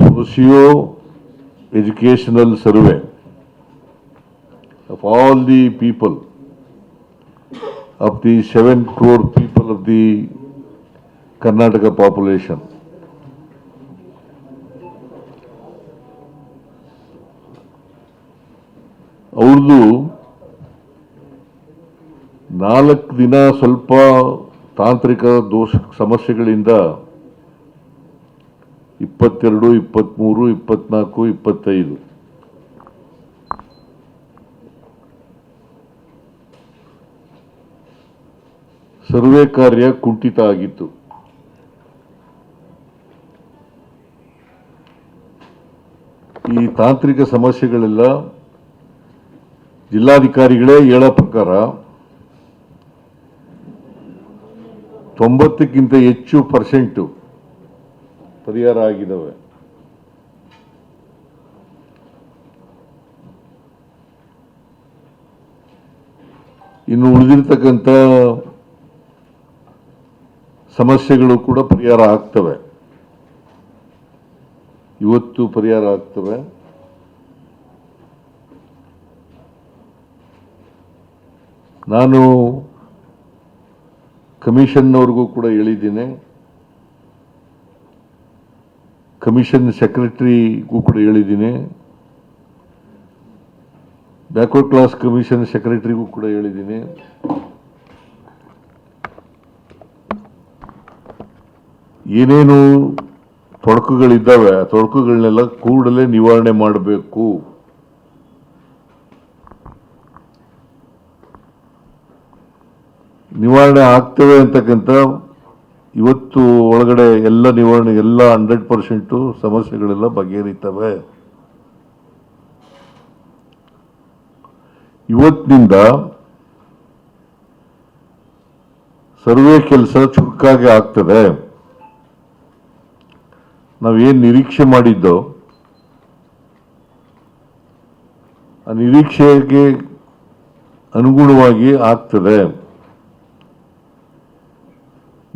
Socio educational survey all the people of the seven crore people of the Karnataka population ಅವ್ರದ್ದು ನಾಲ್ಕು ದಿನ ಸ್ವಲ್ಪ ತಾಂತ್ರಿಕ ದೋಷ ಸಮಸ್ಯೆಗಳಿಂದ ಇಪ್ಪತ್ತೆರಡು ಇಪ್ಪತ್ತ್ಮೂರು ಇಪ್ಪತ್ನಾಲ್ಕು, ಇಪ್ಪತ್ತೈದು. ಸರ್ವೆ ಕಾರ್ಯ ಕುಂಠಿತ ಆಗಿತ್ತು. ಈ ತಾಂತ್ರಿಕ ಸಮಸ್ಯೆಗಳೆಲ್ಲ ಜಿಲ್ಲಾಧಿಕಾರಿಗಳೇ ಹೇಳೋ ಪ್ರಕಾರ ತೊಂಬತ್ತಕ್ಕಿಂತ ಹೆಚ್ಚು ಪರ್ಸೆಂಟು ಪರಿಹಾರ ಆಗಿದ್ದಾವೆ ಇನ್ನು ಉಳಿದಿರ್ತಕ್ಕಂಥ ಸಮಸ್ಯೆಗಳು ಕೂಡ ಪರಿಹಾರ ಆಗ್ತವೆ. ಇವತ್ತು ಪರಿಹಾರ ಆಗ್ತವೆ. ನಾನು ಕಮಿಷನ್ನವ್ರಿಗೂ ಕೂಡ ಹೇಳಿದ್ದೀನಿ. ಕಮಿಷನ್ ಸೆಕ್ರೆಟರಿಗೂ ಕೂಡ ಹೇಳಿದ್ದೀನಿ. ಬ್ಯಾಕ್ವರ್ಡ್ ಕ್ಲಾಸ್ ಕಮಿಷನ್ ಸೆಕ್ರೆಟರಿಗೂ ಕೂಡ ಹೇಳಿದ್ದೀನಿ. ಏನೇನು ತೊಡಕುಗಳಿದ್ದಾವೆ, ಆ ತೊಡಕುಗಳನ್ನೆಲ್ಲ ಕೂಡಲೇ ನಿವಾರಣೆ ಮಾಡಬೇಕು. ನಿವಾರಣೆ ಆಗ್ತವೆ ಅಂತಕ್ಕಂಥ ಇವತ್ತು ಒಳಗಡೆ ಎಲ್ಲ ನಿವಾರಣೆ, ಎಲ್ಲ ಹಂಡ್ರೆಡ್ ಪರ್ಸೆಂಟು ಸಮಸ್ಯೆಗಳೆಲ್ಲ ಬಗೆಹರಿತವೆ. ಇವತ್ತಿನಿಂದ ಸರ್ವೆ ಕೆಲಸ ಚುರುಕಾಗಿ ಆಗ್ತದೆ. ನಾವೇನು ನಿರೀಕ್ಷೆ ಮಾಡಿದ್ದೋ, ಆ ನಿರೀಕ್ಷೆಗೆ ಅನುಗುಣವಾಗಿ ಆಗ್ತದೆ.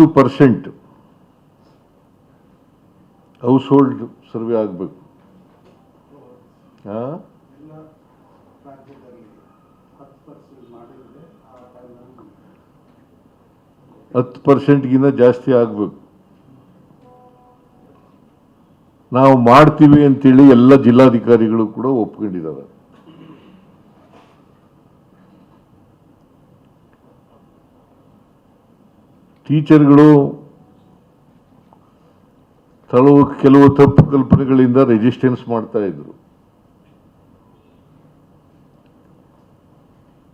ಹತ್ತು ಪರ್ಸೆಂಟ್ ಹೌಸ್ ಹೋಲ್ಡ್ ಸರ್ವೆ ಆಗಬೇಕು. ಹತ್ತು ಪರ್ಸೆಂಟ್ಗಿಂತ ಜಾಸ್ತಿ ಆಗಬೇಕು. ನಾವು ಮಾಡ್ತೀವಿ ಅಂತೇಳಿ ಎಲ್ಲ ಜಿಲ್ಲಾಧಿಕಾರಿಗಳು ಕೂಡ ಒಪ್ಕೊಂಡಿದ್ದಾರೆ. ಟೀಚರ್ಗಳು ಕೆಲವು ಕೆಲವು ತಪ್ಪು ಕಲ್ಪನೆಗಳಿಂದ ರೆಜಿಸ್ಟೆನ್ಸ್ ಮಾಡ್ತಾ ಇದ್ರು.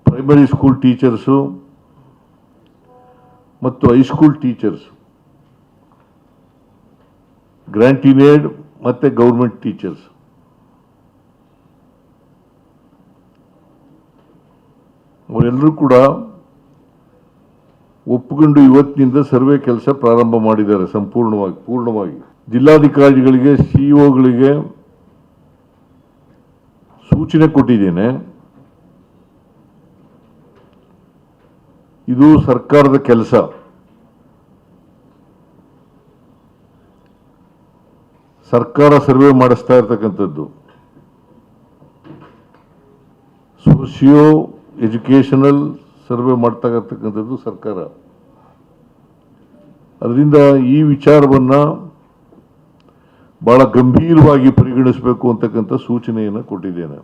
ಪ್ರೈಮರಿ ಸ್ಕೂಲ್ ಟೀಚರ್ಸು ಮತ್ತು high school teachers grant in aid ಮತ್ತು ಗೌರ್ಮೆಂಟ್ ಟೀಚರ್ಸ್ ಅವರೆಲ್ಲರೂ ಕೂಡ ಒಪ್ಪಿಕೊಂಡು ಇವತ್ತಿನಿಂದ ಸರ್ವೆ ಕೆಲಸ ಪ್ರಾರಂಭ ಮಾಡಿದ್ದಾರೆ ಸಂಪೂರ್ಣವಾಗಿ, ಪೂರ್ಣವಾಗಿ. ಜಿಲ್ಲಾಧಿಕಾರಿಗಳಿಗೆ, ಸಿಇಒಗಳಿಗೆ ಸೂಚನೆ ಕೊಟ್ಟಿದ್ದೇನೆ. ಇದು ಸರ್ಕಾರದ ಕೆಲಸ. ಸರ್ಕಾರ ಸರ್ವೆ ಮಾಡಿಸ್ತಾ ಇರ್ತಕ್ಕಂಥದ್ದು. ಸೋಷಿಯೋ ಎಜುಕೇಶನಲ್ ಸರ್ವೆ ಮಾಡ್ತಾಗತಕ್ಕಂಥದ್ದು ಸರ್ಕಾರ. ಅದರಿಂದ ಈ ವಿಚಾರವನ್ನು ಭಾಳ ಗಂಭೀರವಾಗಿ ಪರಿಗಣಿಸಬೇಕು ಅಂತಕ್ಕಂಥ ಸೂಚನೆಯನ್ನು ಕೊಟ್ಟಿದ್ದೇನೆ.